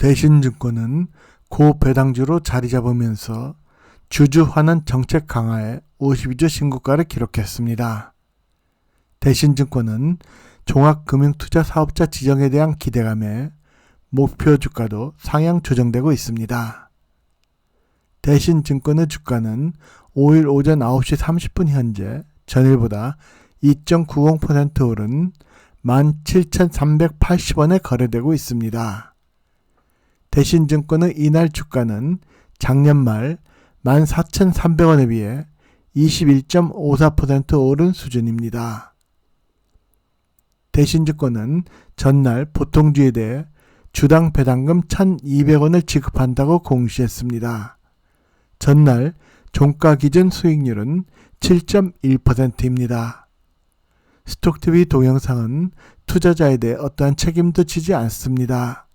대신증권은 고배당주로 자리 잡으면서 주주 환원 정책 강화에 52주 신고가를 기록했습니다. 대신증권은 종합금융투자 사업자 지정에 대한 기대감에 목표 주가도 상향 조정되고 있습니다. 대신증권의 주가는 5일 오전 9시 30분 현재 전일보다 2.90% 오른 17,380원에 거래되고 있습니다. 대신증권의 이날 주가는 작년 말 14,300원에 비해 21.54% 오른 수준입니다. 대신증권은 전날 보통주에 대해 주당 배당금 1,200원을 지급한다고 공시했습니다. 전날 종가 기준 수익률은 7.1%입니다. 스톡TV 동영상은 투자자에 대해 어떠한 책임도 지지 않습니다.